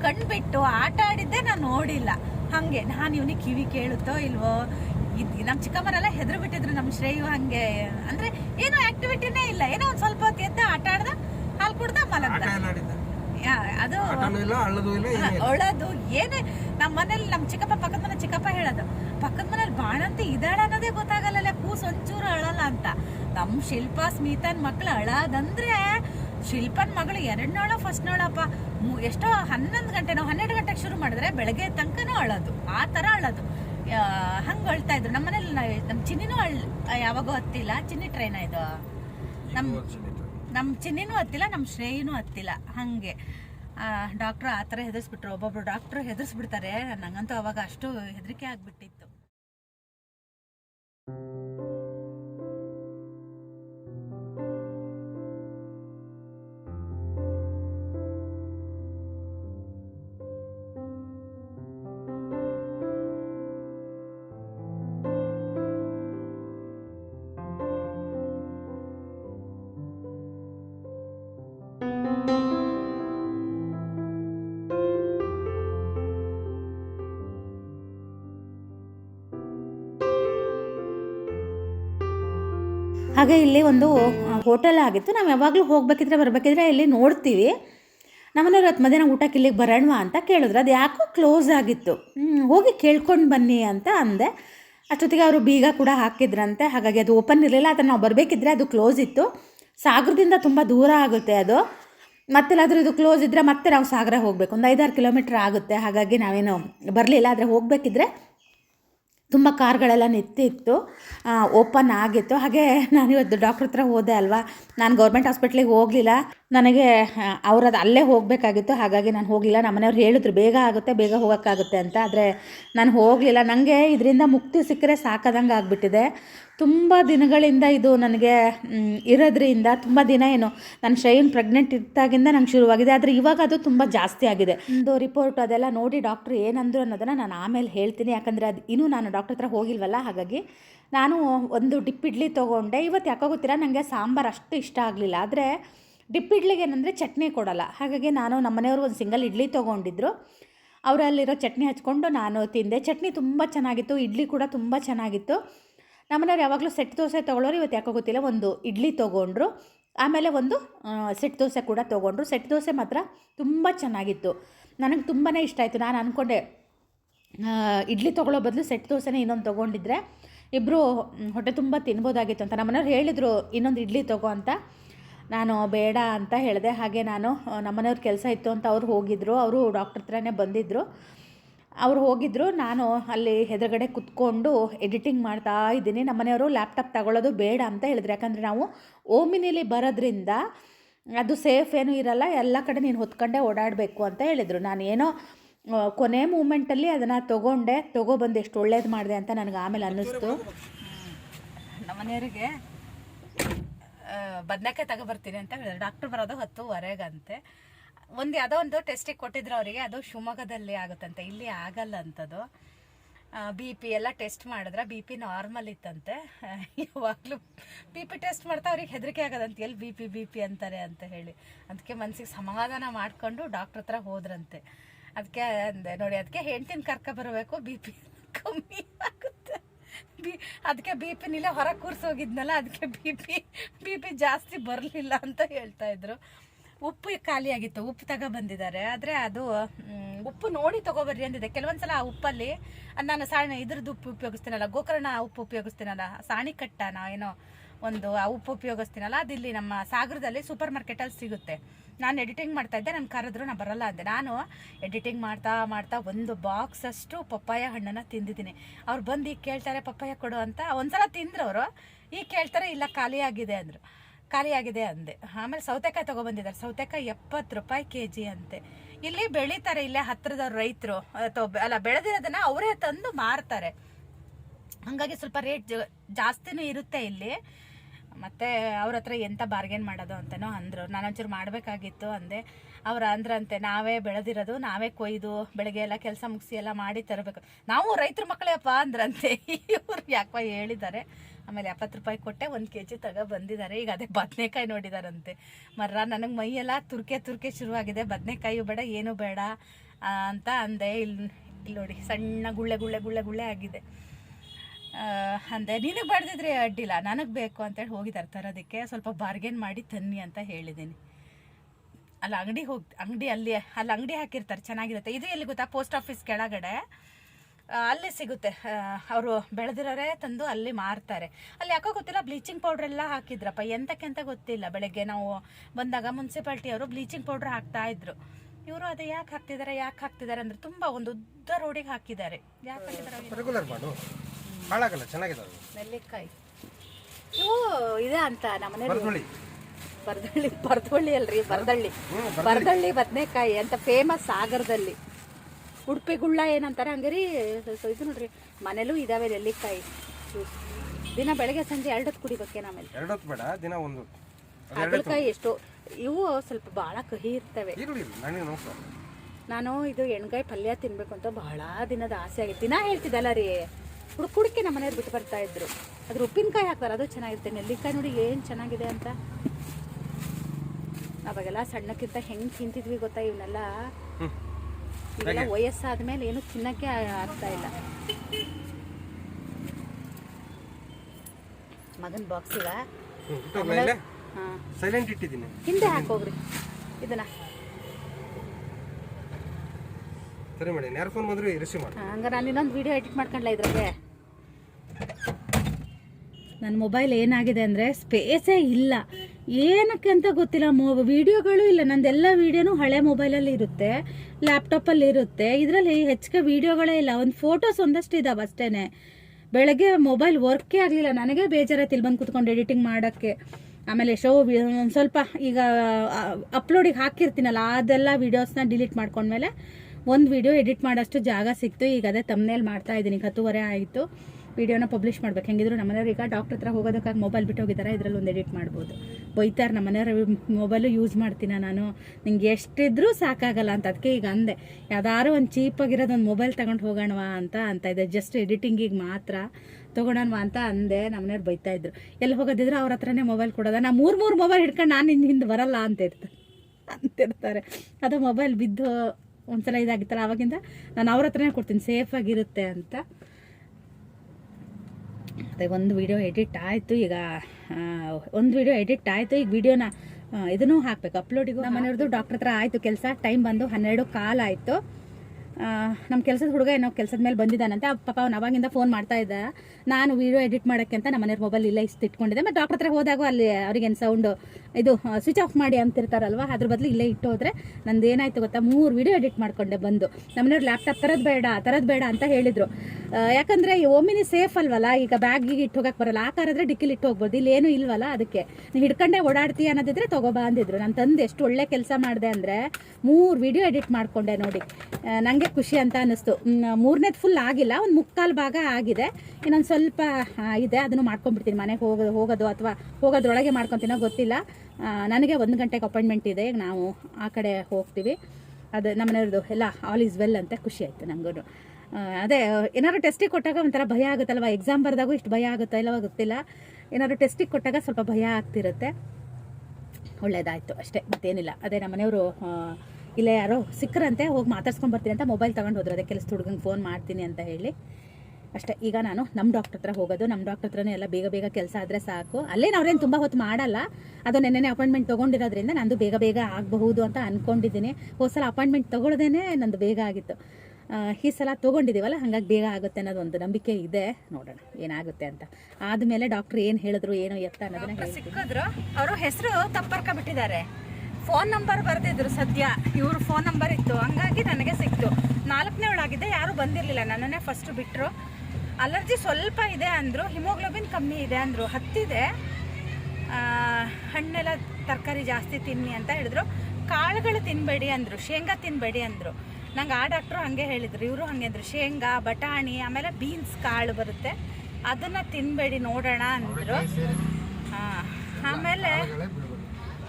ಕಣ್ಬಿಟ್ಟು ಆಟ ಆಡಿದ್ದೆ ನಾನು ನೋಡಿಲ್ಲ. ಹಾಗೆ ನಾನು ಇವನಿಗೆ ಕಿವಿ ಕೇಳುತ್ತೋ ಇಲ್ವೋ? ಇದು ನಮ್ಮ ಚಿಕ್ಕಮ್ಮರೆಲ್ಲ ಹೆದರು ಬಿಟ್ಟಿದ್ರು ನಮ್ಮ ಶ್ರೇಯು ಹಂಗೆ. ಅಂದ್ರೆ ಏನೋ ಆಕ್ಟಿವಿಟಿನೇ ಇಲ್ಲ. ಏನೋ ಒಂದು ಸ್ವಲ್ಪ ಹೊತ್ತು ಎದ್ದ ಆಟ ಆಡ್ದ ಹಾಲು ಕುಡ್ದ ಮಲಗ್ದ. ಅದು ಒಳ್ಳದು ಏನೇ ನಮ್ಮ ಮನೇಲಿ ನಮ್ಮ ಚಿಕ್ಕಪ್ಪ ಪಕ್ಕದ ಮನೆ ಚಿಕ್ಕಪ್ಪ ಹೇಳೋದು ಪಕ್ಕದ ಮನೇಲಿ ಬಾಣಂತಿ ಇದಾಳ ಅನ್ನೋದೇ ಗೊತ್ತಾಗಲ್ಲ ಕೂಸ್ ಒಂಚೂರು ಅಳಲ್ಲ ಅಂತ. ನಮ್ಮ ಶಿಲ್ಪ ಸ್ಮಿತನ್ ಮಕ್ಳು ಅಳದಂದ್ರೆ ಶಿಲ್ಪನ್ ಮಗಳು ಎರಡನೇಳ ಫಸ್ಟ್ ನೋಳಪ್ಪ. ಎಷ್ಟೋ ಹನ್ನೊಂದು ಗಂಟೆ ನಾವು ಹನ್ನೆರಡು ಗಂಟೆಗೆ ಶುರು ಮಾಡಿದ್ರೆ ಬೆಳಗ್ಗೆ ತನಕನೂ ಅಳೋದು ಆ ಥರ ಅಳೋದು. ಹಂಗೆ ಅಳ್ತಾ ಇದ್ರು. ನಮ್ಮ ಮನೇಲಿ ನಮ್ಮ ಚಿನ್ನಿನೂ ಅಳ್ ಯಾವಾಗೂ ಹತ್ತಿಲ್ಲ. ಚಿನ್ನಿ ಟ್ರೈನ ಇದು? ನಮ್- ಈಗ ನಮ್ಮ ಚಿನ್ನಿನೂ ಹತ್ತಿಲ್ಲ ನಮ್ಮ ಶ್ರೇಯನೂ ಹತ್ತಿಲ್ಲ. ಹಾಗೆ. ಡಾಕ್ಟ್ರು ಆ ಥರ ಹೆದರ್ಸ್ಬಿಟ್ರು. ಒಬ್ಬೊಬ್ರು ಡಾಕ್ಟ್ರು ಹೆದರ್ಸ್ಬಿಡ್ತಾರೆ. ನಂಗಂತೂ ಅವಾಗ ಅಷ್ಟು ಹೆದರಿಕೆ ಆಗ್ಬಿಟ್ಟಿತ್ತು. ಹಾಗೆ ಇಲ್ಲಿ ಒಂದು ಹೋಟೆಲ್ ಆಗಿತ್ತು. ನಾವು ಯಾವಾಗಲೂ ಹೋಗ್ಬೇಕಿದ್ರೆ ಬರಬೇಕಿದ್ರೆ ಇಲ್ಲಿ ನೋಡ್ತೀವಿ. ನಮ್ಮನೆಯವ್ರು ಇವತ್ತು ಮಧ್ಯಾಹ್ನ ಊಟಕ್ಕೆ ಇಲ್ಲಿಗೆ ಬರೋಣವಾ ಅಂತ ಕೇಳಿದ್ರು. ಅದು ಯಾಕೋ ಕ್ಲೋಸ್ ಆಗಿತ್ತು. ಹೋಗಿ ಕೇಳ್ಕೊಂಡು ಬನ್ನಿ ಅಂತ ಅಂದೆ. ಅಷ್ಟೊತ್ತಿಗೆ ಅವರು ಬೀಗ ಕೂಡ ಹಾಕಿದ್ರಂತೆ. ಹಾಗಾಗಿ ಅದು ಓಪನ್ ಇರಲಿಲ್ಲ. ಅದನ್ನು ನಾವು ಬರಬೇಕಿದ್ರೆ ಅದು ಕ್ಲೋಸ್ ಇತ್ತು. ಸಾಗರದಿಂದ ತುಂಬ ದೂರ ಆಗುತ್ತೆ ಅದು. ಮತ್ತೆಲ್ಲಾದರೂ ಇದು ಕ್ಲೋಸ್ ಇದ್ದರೆ ಮತ್ತೆ ನಾವು ಸಾಗರ ಹೋಗಬೇಕು. ಒಂದು ಐದಾರು ಕಿಲೋಮೀಟ್ರ್ ಆಗುತ್ತೆ. ಹಾಗಾಗಿ ನಾವೇನು ಬರಲಿಲ್ಲ. ಆದರೆ ಹೋಗಬೇಕಿದ್ರೆ ತುಂಬ ಕಾರ್ಗಳೆಲ್ಲ ನಿಂತಿತ್ತು ಓಪನ್ ಆಗಿತ್ತು. ಹಾಗೆ ನಾನು ಇವತ್ತು ಡಾಕ್ಟ್ರ್ ಹತ್ರ ಹೋದೆ ಅಲ್ವಾ? ನಾನು ಗೌರ್ಮೆಂಟ್ ಹಾಸ್ಪಿಟ್ಲಿಗೆ ಹೋಗಲಿಲ್ಲ. ನನಗೆ ಅವ್ರದ್ದು ಅಲ್ಲೇ ಹೋಗಬೇಕಾಗಿತ್ತು. ಹಾಗಾಗಿ ನಾನು ಹೋಗಲಿಲ್ಲ. ನಮ್ಮನೆಯವ್ರು ಹೇಳಿದ್ರು, ಬೇಗ ಆಗುತ್ತೆ, ಬೇಗ ಹೋಗೋಕ್ಕಾಗುತ್ತೆ ಅಂತ. ಆದರೆ ನಾನು ಹೋಗಲಿಲ್ಲ. ನನಗೆ ಇದರಿಂದ ಮುಕ್ತಿ ಸಿಕ್ಕರೆ ಸಾಕಾದಂಗೆ ಆಗಿಬಿಟ್ಟಿದೆ. ತುಂಬ ದಿನಗಳಿಂದ ಇದು ನನಗೆ ಇರೋದ್ರಿಂದ ತುಂಬ ದಿನ ಏನು, ನಾನು ಶೈನ್ ಪ್ರೆಗ್ನೆಂಟ್ ಇದ್ದಾಗಿಂದ ನಂಗೆ ಶುರುವಾಗಿದೆ, ಆದರೆ ಇವಾಗ ಅದು ತುಂಬ ಜಾಸ್ತಿ ಆಗಿದೆ. ಒಂದು ರಿಪೋರ್ಟ್ ಅದೆಲ್ಲ ನೋಡಿ ಡಾಕ್ಟ್ರು ಏನಂದ್ರು ಅನ್ನೋದನ್ನು ನಾನು ಆಮೇಲೆ ಹೇಳ್ತೀನಿ, ಯಾಕಂದರೆ ಅದು ಇನ್ನೂ ನಾನು ಡಾಕ್ಟ್ರ್ ಹತ್ರ ಹೋಗಿಲ್ವಲ್ಲ, ಹಾಗಾಗಿ ನಾನು ಒಂದು ಡಿಪ್ ಇಡ್ಲಿ ತೊಗೊಂಡೆ. ಇವತ್ತು ಯಾಕೋ ಗೊತ್ತಿರ ನನಗೆ ಸಾಂಬಾರು ಅಷ್ಟು ಇಷ್ಟ ಆಗಲಿಲ್ಲ, ಆದರೆ ಡಿಪ್ ಇಡ್ಲಿಗೆ ಏನಂದರೆ ಚಟ್ನಿ ಕೊಡಲ್ಲ. ಹಾಗಾಗಿ ನಾನು ನಮ್ಮ ಮನೆಯವರು ಒಂದು ಸಿಂಗಲ್ ಇಡ್ಲಿ ತೊಗೊಂಡಿದ್ರು. ಅವರಲ್ಲಿರೋ ಚಟ್ನಿ ಹಚ್ಕೊಂಡು ನಾನು ತಿಂದೆ. ಚಟ್ನಿ ತುಂಬ ಚೆನ್ನಾಗಿತ್ತು, ಇಡ್ಲಿ ಕೂಡ ತುಂಬ ಚೆನ್ನಾಗಿತ್ತು. ನಮ್ಮನೆಯವ್ರು ಯಾವಾಗಲೂ ಸೆಟ್ ದೋಸೆ ತೊಗೊಳ್ಳೋರು ಇವತ್ತು ಯಾಕೋ ಗೊತ್ತಿಲ್ಲ, ಒಂದು ಇಡ್ಲಿ ತೊಗೊಂಡ್ರು. ಆಮೇಲೆ ಒಂದು ಸೆಟ್ ದೋಸೆ ಕೂಡ ತೊಗೊಂಡ್ರು. ಸೆಟ್ ದೋಸೆ ಮಾತ್ರ ತುಂಬ ಚೆನ್ನಾಗಿತ್ತು. ನನಗೆ ತುಂಬಾ ಇಷ್ಟ ಆಯಿತು. ನಾನು ಅಂದ್ಕೊಂಡೆ ಇಡ್ಲಿ ತೊಗೊಳ್ಳೋ ಬದಲು ಸೆಟ್ ದೋಸೆನೇ ಇನ್ನೊಂದು ತೊಗೊಂಡಿದ್ರೆ ಇಬ್ಬರು ಹೊಟ್ಟೆ ತುಂಬ ತಿನ್ಬೋದಾಗಿತ್ತು ಅಂತ. ನಮ್ಮನೆಯವ್ರು ಹೇಳಿದರು, ಇನ್ನೊಂದು ಇಡ್ಲಿ ತೊಗೋ ಅಂತ. ನಾನು, ಬೇಡ ಅಂತ ಹೇಳಿದೆ. ಹಾಗೆ ನಾನು ನಮ್ಮ ನಮ್ಮನೆಯವ್ರ ಕೆಲಸ ಇತ್ತು ಅಂತ ಅವ್ರು ಹೋಗಿದ್ದರು ಅವರು ಡಾಕ್ಟ್ರ್ ಹತ್ರನೇ ಬಂದಿದ್ದರು ಅವ್ರು ಹೋಗಿದ್ರು, ನಾನು ಅಲ್ಲಿ ಎದುರುಗಡೆ ಕುತ್ಕೊಂಡು ಎಡಿಟಿಂಗ್ ಮಾಡ್ತಾ ಇದ್ದೀನಿ. ನಮ್ಮನೆಯವರು ಲ್ಯಾಪ್ಟಾಪ್ ತಗೊಳ್ಳೋದು ಬೇಡ ಅಂತ ಹೇಳಿದ್ರು. ಯಾಕಂದರೆ ನಾವು ಓಮಿನಿಲಿ ಬರೋದ್ರಿಂದ ಅದು ಸೇಫ್ ಏನೂ ಇರಲ್ಲ, ಎಲ್ಲ ಕಡೆ ನೀನು ಹೊತ್ಕೊಂಡೇ ಓಡಾಡಬೇಕು ಅಂತ ಹೇಳಿದರು. ನಾನು ಏನೋ ಕೊನೆ ಮೂಮೆಂಟಲ್ಲಿ ಅದನ್ನು ತೊಗೊಂಡೆ ತೊಗೊಬಂದು ಎಷ್ಟು ಒಳ್ಳೇದು ಮಾಡಿದೆ ಅಂತ ನನಗೆ ಆಮೇಲೆ ಅನ್ನಿಸ್ತು. ನಮ್ಮ ಮನೆಯವರಿಗೆ ಬದನೆಕಾಯಿ ತಗೊಬರ್ತೀನಿ ಅಂತ ಹೇಳಿದ್ರು. ಡಾಕ್ಟ್ರ್ ಬರೋದು ಹತ್ತುವರೆಗಂತೆ. ಒಂದು ಯಾವುದೋ ಒಂದು ಟೆಸ್ಟಿಗೆ ಕೊಟ್ಟಿದ್ರು ಅವರಿಗೆ, ಅದು ಶಿವಮೊಗ್ಗದಲ್ಲಿ ಆಗುತ್ತಂತೆ. ಇಲ್ಲಿ ಆಗಲ್ಲ ಅಂಥದ್ದು ಬಿ ಪಿ ಎಲ್ಲ ಟೆಸ್ಟ್ ಮಾಡಿದ್ರೆ ಬಿ ಪಿ ನಾರ್ಮಲ್ ಇತ್ತಂತೆ. ಯಾವಾಗಲೂ ಬಿ ಪಿ ಟೆಸ್ಟ್ ಮಾಡ್ತಾ ಅವ್ರಿಗೆ ಹೆದರಿಕೆ ಆಗೋದಂತೆ. ಎಲ್ಲಿ ಬಿ ಪಿ ಬಿ ಪಿ ಅಂತಾರೆ ಅಂತ ಹೇಳಿ. ಅದಕ್ಕೆ ಮನಸ್ಸಿಗೆ ಸಮಾಧಾನ ಮಾಡಿಕೊಂಡು ಡಾಕ್ಟ್ರ್ ಹತ್ರ ಹೋದ್ರಂತೆ. ಅದಕ್ಕೆ, ಅಂದೆ, ನೋಡಿ, ಅದಕ್ಕೆ ಹೆಂಡ್ತಿನ ಕರ್ಕ ಬರಬೇಕು ಬಿ ಪಿ ಕಮ್ಮಿ ಆಗುತ್ತೆ. ಬಿ, ಅದಕ್ಕೆ ಬಿ ಪಿನಿಲ್ಲ ಹೊರಗೆ ಕೂರಿಸೋಗಿದ್ನಲ್ಲ, ಅದಕ್ಕೆ ಬಿ ಪಿ ಬಿ ಪಿ ಜಾಸ್ತಿ ಬರಲಿಲ್ಲ ಅಂತ ಹೇಳ್ತಾ ಇದ್ರು. ಉಪ್ಪು ಖಾಲಿಯಾಗಿತ್ತು ಉಪ್ಪು ತಗೋ ಬಂದಿದ್ದಾರೆ. ಆದರೆ ಅದು ಉಪ್ಪು ನೋಡಿ ತಗೋಬರ್ರಿ ಅಂದಿದೆ. ಕೆಲವೊಂದ್ಸಲ ಆ ಉಪ್ಪಲ್ಲಿ, ನಾನು ಸಾಣ, ಇದ್ರದ್ದು ಉಪ್ಪು ಉಪಯೋಗಿಸ್ತೀನಲ್ಲ, ಗೋಕರ್ಣ ಉಪ್ಪು ಉಪಯೋಗಿಸ್ತೀನಲ್ಲ ಸಾಣಿಕಟ್ಟ ಏನೋ ಒಂದು ಆ ಉಪ್ಪು ಉಪಯೋಗಿಸ್ತೀನಲ್ಲ, ಅದು ಇಲ್ಲಿ ನಮ್ಮ ಸಾಗರದಲ್ಲಿ ಸೂಪರ್ ಮಾರ್ಕೆಟಲ್ಲಿ ಸಿಗುತ್ತೆ. ನಾನು ಎಡಿಟಿಂಗ್ ಮಾಡ್ತಾ ಇದ್ದೆ, ನಾನು ಕರೆದ್ರು ನಾನು ಬರಲ್ಲ ಅಂದೆ. ನಾನು ಎಡಿಟಿಂಗ್ ಮಾಡ್ತಾ ಮಾಡ್ತಾ ಒಂದು ಬಾಕ್ಸ್ ಅಷ್ಟು ಪಪ್ಪಾಯ ಹಣ್ಣನ್ನು ತಿಂದಿದ್ದೀನಿ. ಅವ್ರು ಬಂದು ಈಗ ಕೇಳ್ತಾರೆ, ಪಪ್ಪಾಯ ಕೊಡು ಅಂತ. ಒಂದ್ಸಲ ತಿಂದ್ರು ಅವರು, ಈಗ ಕೇಳ್ತಾರೆ, ಇಲ್ಲ ಖಾಲಿಯಾಗಿದೆ ಅಂದರು. ಖಾಲಿ ಆಗಿದೆ ಅಂದೆ. ಆಮೇಲೆ ಸೌತೆಕಾಯಿ ತಗೊಬಂದಿದ್ದಾರೆ. ಸೌತೆಕಾಯಿ ಎಪ್ಪತ್ತು ರೂಪಾಯಿ ಕೆ ಜಿ ಅಂತೆ. ಇಲ್ಲಿ ಬೆಳೀತಾರೆ, ಇಲ್ಲೇ ಹತ್ರದವ್ರು ರೈತರು. ಅಲ್ಲ, ಬೆಳೆದಿರೋದನ್ನ ಅವರೇ ತಂದು ಮಾರ್ತಾರೆ. ಹಾಗಾಗಿ ಸ್ವಲ್ಪ ರೇಟ್ ಜಾಸ್ತಿನೂ ಇರುತ್ತೆ ಇಲ್ಲಿ. ಮತ್ತೆ ಅವ್ರ ಹತ್ರ ಎಂತ ಬಾರ್ಗೇನ್ ಮಾಡೋದು ಅಂತನೋ ಅಂದರು. ನಾನು ಒಂಚೂರು ಮಾಡಬೇಕಾಗಿತ್ತು ಅಂದೆ. ಅವ್ರು ಅಂದ್ರಂತೆ, ನಾವೇ ಬೆಳೆದಿರೋದು, ನಾವೇ ಕೊಯ್ದು, ಬೆಳಗ್ಗೆ ಎಲ್ಲ ಕೆಲಸ ಮುಗಿಸಿ ಎಲ್ಲ ಮಾಡಿ ತರಬೇಕು. ನಾವು ರೈತರ ಮಕ್ಕಳೇಪ್ಪ ಅಂದ್ರಂತೆ. ಇವ್ರು ಯಾಕೋ ಹೇಳಿದ್ದಾರೆ. ಆಮೇಲೆ ಎಪ್ಪತ್ತು ರೂಪಾಯಿ ಕೊಟ್ಟೆ, ಒಂದು ಕೆ ಜಿ ತಗೋ ಬಂದಿದ್ದಾರೆ. ಈಗ ಅದೇ ಬದನೆಕಾಯಿ ನೋಡಿದಾರಂತೆ. ಮರ ನನಗೆ ಮೈಯೆಲ್ಲ ತುರ್ಕೆ ತುರ್ಕೆ ಶುರುವಾಗಿದೆ. ಬದನೆಕಾಯಿ ಬೇಡ, ಏನು ಬೇಡ ಅಂತ ಅಂದೆ. ಇಲ್ಲಿ ಇಲ್ಲಿ ನೋಡಿ, ಸಣ್ಣ ಗುಳ್ಳೆ ಗುಳ್ಳೆ ಗುಳ್ಳೆ ಗುಳ್ಳೆ ಆಗಿದೆ. ಅಂದೆ, ನಿನಗೆ ಬಡ್ದಿದ್ರೆ ಅಡ್ಡಿಲ್ಲ, ನನಗೆ ಬೇಕು ಅಂತೇಳಿ ಹೋಗಿದ್ದಾರೆ ತರೋದಕ್ಕೆ. ಸ್ವಲ್ಪ ಬಾರ್ಗೇನ್ ಮಾಡಿ ತನ್ನಿ ಅಂತ ಹೇಳಿದ್ದೀನಿ. ಅಲ್ಲಿ, ಅಂಗಡಿ ಹೋಗಿ, ಅಂಗಡಿ ಅಲ್ಲಿ ಅಲ್ಲಿ ಅಂಗಡಿ ಹಾಕಿರ್ತಾರೆ, ಚೆನ್ನಾಗಿರುತ್ತೆ. ಇದು ಎಲ್ಲಿ ಗೊತ್ತಾ? ಪೋಸ್ಟ್ ಆಫೀಸ್ ಕೆಳಗಡೆ. ಅಲ್ಲಿ ಸಿಗುತ್ತೆ. ಅವರು ಬೆಳೆದಿರೋರೇ ತಂದು ಅಲ್ಲಿ ಮಾರ್ತಾರೆ. ಅಲ್ಲಿ ಯಾಕೋ ಗೊತ್ತಿಲ್ಲ ಬ್ಲೀಚಿಂಗ್ ಪೌಡ್ರ್ ಎಲ್ಲ ಹಾಕಿದ್ರಪ್ಪ. ಎಂತಕ್ಕೆ ಅಂತ ಗೊತ್ತಿಲ್ಲ. ಬೆಳಗ್ಗೆ ನಾವು ಬಂದಾಗ ಮುನ್ಸಿಪಾಲ್ಟಿ ಅವರು ಬ್ಲೀಚಿಂಗ್ ಪೌಡ್ರ್ ಹಾಕ್ತಾ ಇದ್ರು. ಇವರು ಅದೇ ಯಾಕೆ ಹಾಕ್ತಿದ್ದಾರೆ ಯಾಕೆ ಹಾಕ್ತಿದ್ದಾರೆ ಅಂದ್ರೆ ತುಂಬಾ ಒಂದು ಉದ್ದ ರೋಡಿಗೆ ಹಾಕಿದ್ದಾರೆ. ಯಾಕೆ ನೆಲ್ಲಿಕಾಯಿ. ಇವು ಇದೆ ಅಂತ ನಮ್ಮನೆ ಬರ್ದಳ್ಳಿ. ಬರ್ದಳ್ಳಿ ಅಲ್ರಿ ಬರ್ದಳ್ಳಿ. ಬರ್ದಳ್ಳಿ. ಬದನೆಕಾಯಿ ಅಂತ ಫೇಮಸ್ ಸಾಗರದಲ್ಲಿ. ಉಡುಪಿ ಗುಳ್ಳ ಏನಂತಾರೆ? ಹಂಗರಿ ಇದು ನೋಡ್ರಿ ಮನೇಲೂ ಇದಾವೆ ನೆಲ್ಲಿಕಾಯಿ. ದಿನ ಬೆಳಗ್ಗೆ ಸಂಜೆ ಎರಡೊತ್ತು ಕುಡಿಬೇಕೆ ಆಮೇಲೆ ಎರಡೊತ್ತು ಬೇಡ ದಿನ ಒಂದು. ಎರಡು ಹಾಗಲಕಾಯಿ ಎಷ್ಟು ಇವು ಸ್ವಲ್ಪ ಭಾಳ ಕಹಿ ಇರ್ತವೆ. ನಾನು ಇದು ಎಣ್ಗಾಯಿ ಪಲ್ಯ ತಿನ್ಬೇಕು ಅಂತ ಬಹಳ ದಿನದ ಆಸೆ ಆಗಿತ್ತು. ದಿನ ಹೇಳ್ತಿದ್ದಲ್ಲ ರೀ ಹುಡುಕ್ ಕುಡಿಕೆ ನಮ್ಮ ಮನೆಯವ್ರು ಬಿಟ್ಟು ಬರ್ತಾ ಇದ್ರು. ಅದ್ರ ಉಪ್ಪಿನಕಾಯಿ ಹಾಕ್ತಾರೆ ಅದು ಚೆನ್ನಾಗಿರುತ್ತೆ. ನೆಲ್ಲಿಕಾಯಿ ನೋಡಿ ಏನು ಚೆನ್ನಾಗಿದೆ ಅಂತ. ಅವಾಗೆಲ್ಲ ಸಣ್ಣಕ್ಕಿಂತ ಹೆಂಗೆ ತಿಂತಿದ್ವಿ ಗೊತ್ತಾ ಇವನ್ನೆಲ್ಲ ಹ್ಮ್. ವಯಸ್ಸಾದ ಮೇಲೆ ಏನು ತಿನ್ನಕ್ಕೆ ಆಗ್ತಾ ಇಲ್ಲ. ಮಗನ್ ಬಾಕ್ಸ್ ಇವ ಸೈಲೆಂಟ್ ಇಟ್ಟಿದ್ದೀನಿ. ಹಿಂದೆ ಹಾಕೋಗ್ರಿ. ಇದನ್ನ. ಸರಿ ಮೇಡಮ್ ಯಾರು ಫೋನ್ ಬಂದ್ರು ರಿಸೀವ್ ಮಾಡಿ ಹಂಗಾರೆ ನಾನು ಇನ್ನೊಂದು ವಿಡಿಯೋ ಎಡಿಟ್ ಮಾಡ್ಕೊಂಡ್ಲ ಇದ್ರಾಗೆ? ನನ್ನ ಮೊಬೈಲ್ ಏನಾಗಿದೆ ಅಂದರೆ ಸ್ಪೇಸೇ ಇಲ್ಲ. ಏನಕ್ಕೆ ಅಂತ ಗೊತ್ತಿಲ್ಲ ಮೊ ವಿಡಿಯೋಗಳು ಇಲ್ಲ. ನಂದೆಲ್ಲ ವೀಡಿಯೋನೂ ಹಳೆ ಮೊಬೈಲಲ್ಲಿ ಇರುತ್ತೆ, ಲ್ಯಾಪ್ಟಾಪಲ್ಲಿ ಇರುತ್ತೆ. ಇದರಲ್ಲಿ ಹೆಚ್ಚಿಗೆ ವೀಡಿಯೋಗಳೇ ಇಲ್ಲ. ಒಂದು ಫೋಟೋಸ್ ಒಂದಷ್ಟು ಇದಾವೆ ಅಷ್ಟೇ ಬೆಳಗ್ಗೆ ಮೊಬೈಲ್ ವರ್ಕೇ ಆಗಲಿಲ್ಲ. ನನಗೆ ಬೇಜಾರಾಯ್ತು ಇಲ್ಲಿ ಬಂದು ಕುತ್ಕೊಂಡು ಎಡಿಟಿಂಗ್ ಮಾಡೋಕ್ಕೆ. ಆಮೇಲೆ ಶೋ ಒಂದು ಸ್ವಲ್ಪ ಈಗ ಅಪ್ಲೋಡಿಗೆ ಹಾಕಿರ್ತೀನಲ್ಲ, ಅದೆಲ್ಲ ವೀಡಿಯೋಸ್ನ ಡಿಲೀಟ್ ಮಾಡ್ಕೊಂಡ್ಮೇಲೆ ಒಂದು ವೀಡಿಯೋ ಎಡಿಟ್ ಮಾಡೋಷ್ಟು ಜಾಗ ಸಿಕ್ತು. ಈಗ ಅದೇ ತಮ್ಮನೇಲಿ ಮಾಡ್ತಾ ಇದ್ದೀನಿ. ಹತ್ತುವರೆ ಆಯಿತು. ವಿಡಿಯೋನ ಪಬ್ಲಿಷ್ ಮಾಡ್ಬೇಕು. ಹೆಂಗಿದ್ರು ನಮ್ಮನೆಯವ್ರು ಈಗ ಡಾಕ್ಟರ್ ಹತ್ರ ಹೋಗೋದಕ್ಕಾಗಿ ಮೊಬೈಲ್ ಬಿಟ್ಟು ಹೋಗಿದ್ದಾರೆ ಇದರಲ್ಲಿ ಒಂದು ಎಡಿಟ್ ಮಾಡ್ಬೋದು. ಬೈತಾರೆ ನಮ್ಮನೆಯವ್ರ ಮೊಬೈಲು ಯೂಸ್ ಮಾಡ್ತೀನ ನಾನು? ನಿಂಗೆ ಎಷ್ಟಿದ್ರೂ ಸಾಕಾಗಲ್ಲ ಅಂತ. ಅದಕ್ಕೆ ಈಗ ಅಂದೆ, ಯಾವ್ದಾದ್ರು ಒಂದು ಚೀಪಾಗಿರೋದು ಒಂದು ಮೊಬೈಲ್ ತಗೊಂಡು ಹೋಗೋಣವಾ ಅಂತ ಅಂತ ಇದೆ. ಜಸ್ಟ್ ಎಡಿಟಿಂಗಿಗೆ ಮಾತ್ರ ತೊಗೊಳನ್ವಾ ಅಂತ ಅಂದೆ. ನಮ್ಮನೆಯವ್ರು ಬೈತಾ ಇದ್ರು. ಎಲ್ಲಿ ಹೋಗೋದಿದ್ರು ಅವ್ರ ಹತ್ರನೇ ಮೊಬೈಲ್ ಕೊಡೋದ. ನಾ ಮೂರು ಮೂರು ಮೊಬೈಲ್ ಹಿಡ್ಕೊಂಡು ನಾನು ಹಿಂದೆ ಹಿಂದೆ ಬರಲ್ಲ ಅಂತ ಇರ್ತಾರೆ. ಅಂತಿರ್ತಾರೆ ಅದು ಮೊಬೈಲ್ ಬಿದ್ದು ಒಂದ್ಸಲ ಇದಾಗಿತ್ತಲ್ಲ, ಅವಾಗಿಂದ ನಾನು ಅವ್ರ ಹತ್ರನೇ ಕೊಡ್ತೀನಿ. ಸೇಫಾಗಿರುತ್ತೆ ಅಂತ ಅದೇ ಒಂದು ವಿಡಿಯೋ ಎಡಿಟ್ ಆಯಿತು ಈಗ ಒಂದು ವಿಡಿಯೋ ಎಡಿಟ್ ಆಯಿತು. ಈಗ ವಿಡಿಯೋನ ಇದನ್ನು ಹಾಕಬೇಕು. ಅಪ್ಲೋಡಿಗೂ ನಮ್ಮ ಮನೆಯವ್ರದ್ದು ಡಾಕ್ಟರ್ ಹತ್ರ ಆಯಿತು ಕೆಲಸ. ಟೈಮ್ ಬಂದು ಹನ್ನೆರಡು ಕಾಲ್ ಆಯಿತು. ನಮ್ಮ ಕೆಲಸದ ಹುಡುಗ ಏನೋ ಕೆಲಸದ ಮೇಲೆ ಬಂದಿದ್ದಾನಂತೆ. ಆ ಪಾಪ ಅವ್ನು ಅವಾಗಿಂದ ಫೋನ್ ಮಾಡ್ತಾ ಇದ್ದ. ನಾನು ವಿಡಿಯೋ ಎಡಿಟ್ ಮಾಡೋಕ್ಕೆ ಅಂತ ನಮ್ಮ ಮನೆಯವ್ರ ಮೊಬೈಲ್ ಇಲ್ಲ ಇಷ್ಟು ಇಟ್ಕೊಂಡಿದ್ದೆ. ಮತ್ತು ಡಾಕ್ಟರ್ ಹತ್ರ ಹೋದಾಗ ಅಲ್ಲಿ ಅವ್ರಿಗೇನು ಸೌಂಡು ಇದು ಸ್ವಿಚ್ ಆಫ್ ಮಾಡಿ ಅಂತಿರ್ತಾರಲ್ವ ಅದ್ರ ಬದಲು ಇಲ್ಲೇ ಇಟ್ಟು ಹೋದ್ರೆ ನಂದು ಏನಾಯ್ತು ಗೊತ್ತಾ? ಮೂರು ವಿಡಿಯೋ ಎಡಿಟ್ ಮಾಡಿಕೊಂಡೆ ಬಂದು. ನಮ್ಮನೆಯವ್ರು ಲ್ಯಾಪ್ಟಾಪ್ ತರೋದು ಬೇಡ ತರೋದು ಬೇಡ ಅಂತ ಹೇಳಿದ್ರು. ಆ, ಯಾಕಂದ್ರೆ ಓಮಿನಿ ಸೇಫ್ ಅಲ್ವಲ್ಲ? ಈಗ ಬ್ಯಾಗಿಗೆ ಇಟ್ಟು ಹೋಗಕ್ಕೆ ಬರಲ್ಲ. ಆ ಕಾರ್ ಆದ್ರೆ ಡಿಕ್ಕಿಲಿ ಇಟ್ಟು ಹೋಗ್ಬೋದು. ಇಲ್ಲಿ ಏನೂ ಇಲ್ವಲ್ಲ ಅದಕ್ಕೆ. ನೀವು ಹಿಡ್ಕೊಂಡೆ ಓಡಾಡ್ತೀಯ ಅನ್ನೋದಿದ್ರೆ ತಗೋಬಾ ಅಂದಿದ್ರು. ನಾನು ತಂದು ಎಷ್ಟು ಒಳ್ಳೆ ಕೆಲಸ ಮಾಡಿದೆ ಅಂದರೆ ಮೂರು ವಿಡಿಯೋ ಎಡಿಟ್ ಮಾಡ್ಕೊಂಡೆ ನೋಡಿ. ನನಗೆ ಖುಷಿ ಅಂತ ಅನ್ನಿಸ್ತು. ಮೂರನೇದು ಫುಲ್ ಆಗಿಲ್ಲ. ಒಂದು ಮುಕ್ಕಾಲು ಭಾಗ ಆಗಿದೆ. ಇನ್ನೊಂದು ಸ್ವಲ್ಪ ಇದೆ. ಅದನ್ನು ಮಾಡ್ಕೊಂಡ್ಬಿಡ್ತೀನಿ. ಮನೆಗೆ ಹೋಗೋದು ಹೋಗೋದು ಅಥವಾ ಹೋಗೋದ್ರೊಳಗೆ ಮಾಡ್ಕೊತೀನೋ ಗೊತ್ತಿಲ್ಲ. ನನಗೆ ಒಂದು ಗಂಟೆಗೆ ಅಪಾಯಿಂಟ್ಮೆಂಟ್ ಇದೆ. ನಾವು ಆ ಕಡೆ ಹೋಗ್ತೀವಿ. ಅದು ನಮ್ಮನೆಯವ್ರದ್ದು. ಎಲ್ಲ ಆಲ್ ಈಸ್ ವೆಲ್ ಅಂತ ಖುಷಿ ಆಯಿತು ನನಗೂ ಅದೇ, ಏನಾದ್ರು ಟೆಸ್ಟಿಗೆ ಕೊಟ್ಟಾಗ ಒಂಥರ ಭಯ ಆಗುತ್ತಲ್ವ? ಎಕ್ಸಾಮ್ ಬರೆದಾಗೂ ಇಷ್ಟು ಭಯ ಆಗುತ್ತೋ ಇಲ್ಲವ ಗೊತ್ತಿಲ್ಲ. ಏನಾದ್ರು ಟೆಸ್ಟಿಗೆ ಕೊಟ್ಟಾಗ ಸ್ವಲ್ಪ ಭಯ ಆಗ್ತಿರುತ್ತೆ. ಒಳ್ಳೇದಾಯ್ತು, ಅಷ್ಟೇ, ಮತ್ತೇನಿಲ್ಲ. ಅದೇ ನಮ್ಮ ಮನೆಯವರು ಇಲ್ಲೇ ಯಾರೋ ಸಿಕ್ಕರಂತೆ ಹೋಗಿ ಮಾತಾಡ್ಸ್ಕೊಂಬರ್ತೀನಿ ಅಂತ ಮೊಬೈಲ್ ತಗೊಂಡು ಹೋದ್ರು. ಅದೇ ಕೆಲಸ ಹುಡುಗಂಗೆ ಫೋನ್ ಮಾಡ್ತೀನಿ ಅಂತ ಹೇಳಿ. ಅಷ್ಟೇ, ಈಗ ನಾನು ನಮ್ಮ ಡಾಕ್ಟರ್ ಹತ್ರ ಹೋಗೋದು. ನಮ್ಮ ಡಾಕ್ಟರ್ ಹತ್ರನೇ ಎಲ್ಲ ಬೇಗ ಬೇಗ ಕೆಲಸ ಆದರೆ ಸಾಕು. ಅಲ್ಲೇ ಅವ್ರೇನು ತುಂಬ ಹೊತ್ತು ಮಾಡಲ್ಲ. ಅದು ನೆನ್ನೆ ಅಪಾಯಿಂಟ್ಮೆಂಟ್ ತೊಗೊಂಡಿರೋದ್ರಿಂದ ನಂದು ಬೇಗ ಬೇಗ ಆಗಬಹುದು ಅಂತ ಅಂದ್ಕೊಂಡಿದ್ದೀನಿ ಹೋದ ಸಲ ಅಪಾಯಿಂಟ್ಮೆಂಟ್ ತೊಗೊಳ್ದೇನೆ ನಂದು ಬೇಗ ಆಗಿತ್ತು. ಈ ಸಲ ತೊಗೊಂಡಿದ್ದೀವಲ್ಲ ಹಾಗಾಗಿ ಬೇಗ ಆಗುತ್ತೆ ಅನ್ನೋದು ಒಂದು ನಂಬಿಕೆ ಇದೆ. ನೋಡೋಣ ಏನಾಗುತ್ತೆ ಅಂತ. ಆದಮೇಲೆ ಡಾಕ್ಟ್ರ್ ಏನು ಹೇಳಿದ್ರು ಏನೋ ಎತ್ತ ಅನ್ನೋದನ್ನ ಸಿಕ್ಕಿದ್ರು. ಅವರು ಹೆಸರು ಸಂಪರ್ಕ ಬಿಟ್ಟಿದ್ದಾರೆ. ಫೋನ್ ನಂಬರ್ ಬರೆದಿದ್ರು ಸದ್ಯ. ಇವ್ರ ಫೋನ್ ನಂಬರ್ ಇತ್ತು. ಹಂಗಾಗಿ ನನಗೆ ಸಿಕ್ತು. ನಾಲ್ಕನೇ ಒಳಗಿದೆ ಯಾರು ಬಂದಿರಲಿಲ್ಲ. ನನ್ನನ್ನೇ ಫಸ್ಟ್ ಬಿಟ್ಟರು ಅಲರ್ಜಿ ಸ್ವಲ್ಪ ಇದೆ ಅಂದರು. ಹಿಮೋಗ್ಲೋಬಿನ್ ಕಮ್ಮಿ ಇದೆ ಅಂದರು. ಹತ್ತಿದೆ. ಹಣ್ಣೆಲ್ಲ ತರಕಾರಿ ಜಾಸ್ತಿ ತಿನ್ನಿ ಅಂತ ಹೇಳಿದ್ರು. ಕಾಳುಗಳು ತಿನ್ನಬೇಡಿ ಅಂದರು. ಶೇಂಗಾ ತಿನ್ನಬೇಡಿ ಅಂದರು. ನಂಗೆ ಆ ಡಾಕ್ಟ್ರು ಹಾಗೆ ಹೇಳಿದ್ರು. ಇವರು ಹಾಗೆ ಅಂದರು, ಶೇಂಗಾ, ಬಟಾಣಿ, ಆಮೇಲೆ ಬೀನ್ಸ್ ಕಾಳು ಬರುತ್ತೆ. ಅದನ್ನು ತಿನ್ನಬೇಡಿ ನೋಡೋಣ ಅಂದರು. ಹಾಂ, ಆಮೇಲೆ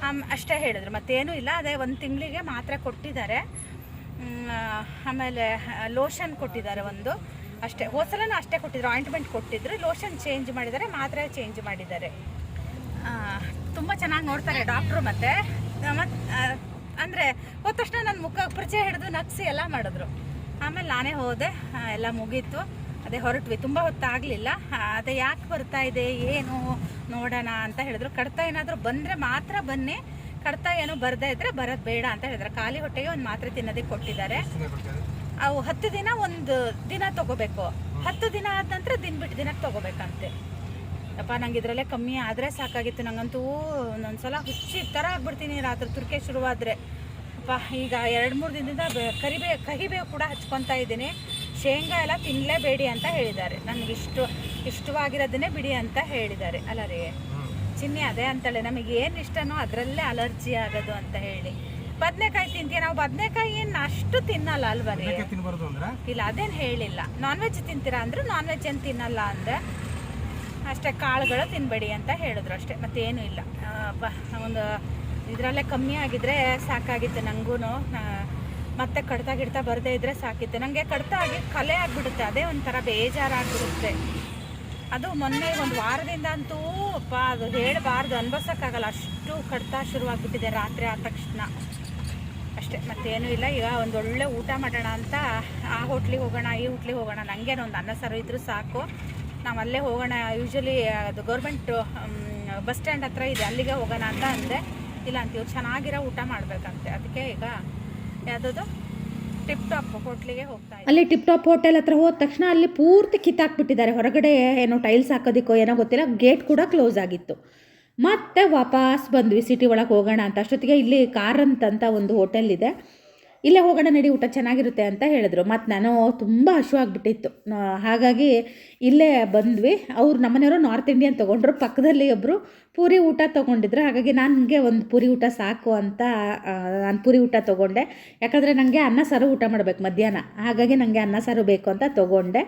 ಆಮ್- ಅಷ್ಟೇ ಹೇಳಿದ್ರು. ಮತ್ತೇನು ಇಲ್ಲ, ಅದೇ ಒಂದು ತಿಂಗಳಿಗೆ ಮಾತ್ರ ಕೊಟ್ಟಿದ್ದಾರೆ. ಆಮೇಲೆ ಲೋಷನ್ ಕೊಟ್ಟಿದ್ದಾರೆ ಒಂದು. ಅಷ್ಟೇ ಹೊಸಲನ್ನು ಅಷ್ಟೇ ಕೊಟ್ಟಿದ್ರು. ಆಯಿಂಟ್ಮೆಂಟ್ ಕೊಟ್ಟಿದ್ರು. ಲೋಷನ್ ಚೇಂಜ್ ಮಾಡಿದ್ದಾರೆ, ಮಾತ್ರೆ ಚೇಂಜ್ ಮಾಡಿದ್ದಾರೆ. ತುಂಬ ಚೆನ್ನಾಗಿ ನೋಡ್ತಾರೆ ಡಾಕ್ಟ್ರು ಮತ್ತೆ. ಮತ್ತು ಅಂದರೆ ಹೋದ ತಕ್ಷಣ ನನ್ನ ಮುಖ ಪರಿಚಯ ಹಿಡಿದು ನಗ್ಸಿ ಎಲ್ಲ ಮಾಡಿದ್ರು. ಆಮೇಲೆ ನಾನೇ ಹೋದೆ ಎಲ್ಲ ಮುಗೀತು. ಅದೇ ಹೊರಟ್ವಿ. ತುಂಬ ಹೊತ್ತಾಗಲಿಲ್ಲ. ಅದೇ ಯಾಕೆ ಬರ್ತಾ ಇದೆ, ಏನು ನೋಡೋಣ ಅಂತ ಹೇಳಿದ್ರು. ಕಡ್ತ ಏನಾದರೂ ಬಂದರೆ ಮಾತ್ರ ಬನ್ನಿ. ಕಡ್ತಾ ಏನೋ ಬರದೇ ಇದ್ರೆ ಬರೋದು ಬೇಡ ಅಂತ ಹೇಳಿದ್ರು. ಖಾಲಿ ಹೊಟ್ಟೆಗೆ ಒಂದು ಮಾತ್ರೆ ತಿನ್ನೋದಕ್ಕೆ ಕೊಟ್ಟಿದ್ದಾರೆ. ಅವು ಹತ್ತು ದಿನ ಒಂದು ದಿನ ತಗೋಬೇಕು. ಹತ್ತು ದಿನ ಆದ ನಂತರ ದಿನ ಬಿಟ್ಟು ದಿನಕ್ಕೆ ತಗೋಬೇಕಂತೆ. ಅಪ್ಪ ನಂಗೆ ಇದರಲ್ಲೇ ಕಮ್ಮಿ ಆದರೆ ಸಾಕಾಗಿತ್ತು. ನಂಗಂತೂ ಒಂದೊಂದು ಸಲ ಹುಚ್ಚಿ ಥರ ಆಗ್ಬಿಡ್ತೀನಿ ರಾತ್ರಿ ತುರ್ಕೆ ಶುರುವಾದರೆ. ಅಪ್ಪ ಈಗ ಎರಡು ಮೂರು ದಿನದಿಂದ ಕರಿಬೇ ಕಹಿಬೇವು ಕೂಡ ಹಚ್ಕೊತಾ ಇದ್ದೀನಿ. ಶೇಂಗಾ ಎಲ್ಲ ತಿನ್ನಲೇಬೇಡಿ ಅಂತ ಹೇಳಿದ್ದಾರೆ. ನನಗೆ ಇಷ್ಟು ಇಷ್ಟವಾಗಿರೋದನ್ನೇ ಬಿಡಿ ಅಂತ ಹೇಳಿದ್ದಾರೆ. ಅಲ್ಲ ರೀ ಚಿನ್ನಿ ಅದೇ ಅಂತಳೆ. ನಮಗೆ ಏನು ಇಷ್ಟನೋ ಅದರಲ್ಲೇ ಅಲರ್ಜಿ ಆಗೋದು ಅಂತ ಹೇಳಿ. ಬದನೆಕಾಯಿ ತಿಂತೀವಿ ನಾವು ಬದನೆಕಾಯಿ ಏನು ಅಷ್ಟು ತಿನ್ನಲ್ಲ ಅಲ್ವಾ ರೀ? ಇಲ್ಲ ಅದೇನು ಹೇಳಿಲ್ಲ. ನಾನ್ ವೆಜ್ ತಿಂತೀರಾ ಅಂದ್ರೆ ನಾನ್ ವೆಜ್ ಏನು ತಿನ್ನಲ್ಲ ಅಂದೆ ಅಷ್ಟೇ ಕಾಳುಗಳು ತಿನ್ನಬೇಡಿ ಅಂತ ಹೇಳಿದ್ರು ಅಷ್ಟೇ, ಮತ್ತೇನು ಇಲ್ಲ. ಒಂದು ಇದರಲ್ಲೇ ಕಮ್ಮಿ ಆಗಿದ್ರೆ ಸಾಕಾಗಿತ್ತು ನನಗೂ ಮತ್ತೆ ಕಡ್ತಾ ಗಿಡ್ತಾ ಬರದೇ ಇದ್ರೆ ಸಾಕಿತ್ತು. ನನಗೆ ಕಡ್ತಾ ಆಗಿ ಕಲೆ ಆಗಿಬಿಡುತ್ತೆ, ಅದೇ ಒಂಥರ ಬೇಜಾರಾಗ್ಬಿಡುತ್ತೆ. ಅದು ಮೊನ್ನೆ ಒಂದು ವಾರದಿಂದ ಅಂತೂ, ಅಪ್ಪ, ಅದು ಹೇಳಬಾರ್ದು, ಅನ್ಭವಿಸೋಕ್ಕಾಗಲ್ಲ. ಅಷ್ಟು ಕಡ್ತಾ ಶುರುವಾಗ್ಬಿಟ್ಟಿದೆ ರಾತ್ರಿ ಆದ ತಕ್ಷಣ. ಅಷ್ಟೇ, ಮತ್ತೇನೂ ಇಲ್ಲ. ಈಗ ಒಂದು ಒಳ್ಳೆ ಊಟ ಮಾಡೋಣ ಅಂತ ಆ ಹೋಟ್ಲಿಗೆ ಹೋಗೋಣ, ಈ ಹೋಟ್ಲಿಗೆ ಹೋಗೋಣ. ನನಗೇನು ಒಂದು ಅನ್ನ ಸಾರು ಇದ್ರೂ ಸಾಕು. ನಾವು ಅಲ್ಲೇ ಹೋಗೋಣ. ಯೂಶ್ವಲಿ ಅದು ಗೌರ್ಮೆಂಟ್ ಬಸ್ ಸ್ಟ್ಯಾಂಡ್ ಹತ್ರ ಇದೆ. ಅಲ್ಲಿಗೆ ಹೋಗೋಣ ಅಂತ ಅಂದೆ. ಇಲ್ಲ ಅಂತೀವಿ ಚೆನ್ನಾಗಿರೋ ಊಟ ಮಾಡಬೇಕಂತೆ. ಅದಕ್ಕೆ ಈಗ ಯಾವುದದು? ಟಿಪ್ ಟಾಪ್ ಹೋಟ್ಲಿಗೆ ಹೋಗ್ತಾ ಅಲ್ಲಿ ಟಿಪ್ ಟಾಪ್ ಹೋಟೆಲ್ ಹತ್ರ ಹೋದ ತಕ್ಷಣ ಅಲ್ಲಿ ಪೂರ್ತಿ ಕಿತ್ತಾಕ್ಬಿಟ್ಟಿದ್ದಾರೆ. ಹೊರಗಡೆ ಏನೋ ಟೈಲ್ಸ್ ಹಾಕೋದಿಕ್ಕೋ ಏನೋ ಗೊತ್ತಿಲ್ಲ. ಗೇಟ್ ಕೂಡ ಕ್ಲೋಸ್ ಆಗಿತ್ತು. ಮತ್ತೆ ವಾಪಸ್ ಬಂದ್ವಿ. ಸಿಟಿ ಒಳಗೆ ಹೋಗೋಣ ಅಂತ. ಅಷ್ಟೊತ್ತಿಗೆ ಇಲ್ಲಿ ಕಾರ್ ಅಂತ ಒಂದು ಹೋಟೆಲ್ ಇದೆ. ಇಲ್ಲೇ ಹೋಗೋಣ ನಡಿ, ಊಟ ಚೆನ್ನಾಗಿರುತ್ತೆ ಅಂತ ಹೇಳಿದ್ರು. ಮತ್ತು ನಾನು ತುಂಬ ಹಶು ಆಗಿಬಿಟ್ಟಿತ್ತು. ಹಾಗಾಗಿ ಇಲ್ಲೇ ಬಂದ್ವಿ. ಅವ್ರು ನಮ್ಮನೆಯವರು ನಾರ್ತ್ ಇಂಡಿಯನ್ ತೊಗೊಂಡ್ರು. ಪಕ್ಕದಲ್ಲಿ ಒಬ್ಬರು ಪೂರಿ ಊಟ ತೊಗೊಂಡಿದ್ರು. ಹಾಗಾಗಿ ನನಗೆ ಒಂದು ಪೂರಿ ಊಟ ಸಾಕು ಅಂತ ನಾನು ಪೂರಿ ಊಟ ತೊಗೊಂಡೆ. ಯಾಕಂದರೆ ನನಗೆ ಅನ್ನ ಸಾರು ಊಟ ಮಾಡಬೇಕು ಮಧ್ಯಾಹ್ನ. ಹಾಗಾಗಿ ನನಗೆ ಅನ್ನ ಸಾರು ಬೇಕು ಅಂತ ತೊಗೊಂಡೆ.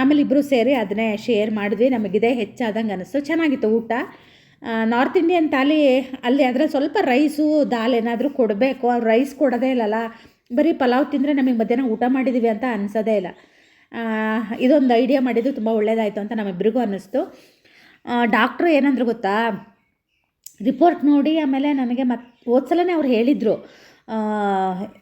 ಆಮೇಲೆ ಇಬ್ಬರು ಸೇರಿ ಅದನ್ನೇ ಶೇರ್ ಮಾಡಿದ್ವಿ. ನಮಗಿದೆ ಹೆಚ್ಚಾದಂಗೆ ಅನ್ನಿಸ್ತು ಚೆನ್ನಾಗಿತ್ತು ಊಟ. ನಾರ್ತ್ ಇಂಡಿಯನ್ ಥಾಲಿ ಅಲ್ಲಿ ಅದರ ಸ್ವಲ್ಪ ರೈಸು ದಾಲ್ ಏನಾದರೂ ಕೊಡಬೇಕು. ಅವ್ರು ರೈಸ್ ಕೊಡೋದೇ ಇಲ್ಲಲ್ಲ. ಬರೀ ಪಲಾವ್ ತಿಂದರೆ ನಮಗೆ ಮಧ್ಯಾಹ್ನ ಊಟ ಮಾಡಿದ್ದೀವಿ ಅಂತ ಅನ್ಸೋದೇ ಇಲ್ಲ. ಇದೊಂದು ಐಡಿಯಾ ಮಾಡಿದ್ದು ತುಂಬ ಒಳ್ಳೆಯದಾಯಿತು ಅಂತ ನಮ್ಮಿಬ್ಬರಿಗೂ ಅನ್ನಿಸ್ತು. ಡಾಕ್ಟ್ರು ಏನಂದ್ರು ಗೊತ್ತಾ? ರಿಪೋರ್ಟ್ ನೋಡಿ ಆಮೇಲೆ ನನಗೆ ಮತ್ತೆ ಹೋದ್ಸಲನೇ ಅವ್ರು ಹೇಳಿದರು.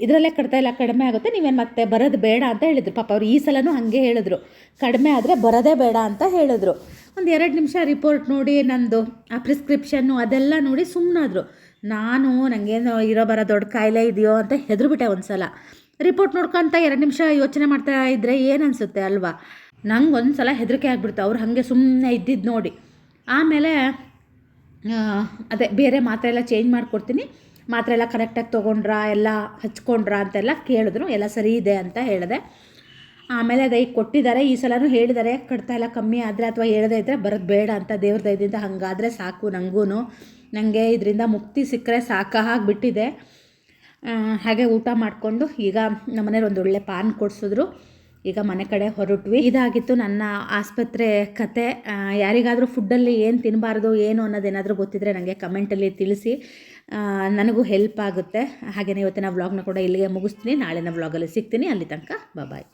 ಇದರಲ್ಲೇ ಕಡ್ತಾ ಇಲ್ಲ, ಕಡಿಮೆ ಆಗುತ್ತೆ, ನೀವೇನು ಮತ್ತೆ ಬರೋದು ಬೇಡ ಅಂತ ಹೇಳಿದರು. ಪಾಪ ಅವ್ರು ಈ ಸಲನೂ ಹಾಗೆ ಹೇಳಿದ್ರು. ಕಡಿಮೆ ಆದರೆ ಬರೋದೇ ಬೇಡ ಅಂತ ಹೇಳಿದ್ರು. ಒಂದು ಎರಡು ನಿಮಿಷ ರಿಪೋರ್ಟ್ ನೋಡಿ, ನಂದು ಆ ಪ್ರಿಸ್ಕ್ರಿಪ್ಷನ್ನು ಅದೆಲ್ಲ ನೋಡಿ ಸುಮ್ಮನಾದ್ರು ನಾನು ನನಗೇನು ಇರೋ ಬರೋ ದೊಡ್ಡ ಕಾಯಿಲೆ ಇದೆಯೋ ಅಂತ ಹೆದರ್ಬಿಟ್ಟೆ ಒಂದು ಸಲ ರಿಪೋರ್ಟ್ ನೋಡ್ಕೊಂತ ಎರಡು ನಿಮಿಷ ಯೋಚನೆ ಮಾಡ್ತಾ ಇದ್ದರೆ ಏನು ಅನಿಸುತ್ತೆ ಅಲ್ವಾ? ನಂಗೆ ಒಂದು ಸಲ ಹೆದರಿಕೆ ಆಗಿಬಿಡ್ತು. ಅವ್ರು ಹಾಗೆ ಸುಮ್ಮನೆ ಇದ್ದಿದ್ದು ನೋಡಿ. ಆಮೇಲೆ ಅದೇ ಬೇರೆ ಮಾತ್ರೆ ಎಲ್ಲ ಚೇಂಜ್ ಮಾಡಿಕೊಡ್ತೀನಿ. ಮಾತ್ರೆ ಎಲ್ಲ ಕರೆಕ್ಟಾಗಿ ತೊಗೊಂಡ್ರಾ, ಎಲ್ಲ ಹಚ್ಕೊಂಡ್ರಾ ಅಂತೆಲ್ಲ ಕೇಳಿದ್ರು. ಎಲ್ಲ ಸರಿ ಇದೆ ಅಂತ ಹೇಳಿದೆ. ಆಮೇಲೆ ದೈ ಕೊಟ್ಟಿದ್ದಾರೆ, ಈ ಸಲನೂ ಹೇಳಿದ್ದಾರೆ, ಕಡ್ತಾ ಎಲ್ಲ ಕಮ್ಮಿ ಆದರೆ ಅಥವಾ ಹೇಳದೇ ಇದ್ದರೆ ಬರೋದು ಬೇಡ ಅಂತ ದೇವ್ರ ದಯದಿಂದ ಹಾಗಾದರೆ ಸಾಕು ನನಗೂ ನನಗೆ ಇದರಿಂದ ಮುಕ್ತಿ ಸಿಕ್ಕರೆ ಸಾಕಾಗಿಬಿಟ್ಟಿದೆ ಹಾಗೆ ಊಟ ಮಾಡಿಕೊಂಡು ಈಗ ನಮ್ಮನೇಲಿ ಒಂದು ಒಳ್ಳೆ ಪಾನ್ ಕೊಡಿಸಿದ್ರು. ಈಗ ಮನೆ ಕಡೆ ಹೊರಟ್ವಿ. ಇದಾಗಿತ್ತು ನನ್ನ ಆಸ್ಪತ್ರೆ ಕತೆ. ಯಾರಿಗಾದರೂ ಫುಡ್ಡಲ್ಲಿ ಏನು ತಿನ್ನಬಾರ್ದು ಏನು ಅನ್ನೋದೇನಾದರೂ ಗೊತ್ತಿದ್ದರೆ ನನಗೆ ಕಮೆಂಟಲ್ಲಿ ತಿಳಿಸಿ. ನನಗೂ ಹೆಲ್ಪ್ ಆಗುತ್ತೆ. ಹಾಗೆಯೇ ಇವತ್ತಿನ ವ್ಲಾಗ್ನ ಕೂಡ ಇಲ್ಲಿಗೆ ಮುಗಿಸ್ತೀನಿ. ನಾಳಿನ ವ್ಲಾಗಲ್ಲಿ ಸಿಗ್ತೀನಿ. ಅಲ್ಲಿ ತನಕ ಬಾಯ್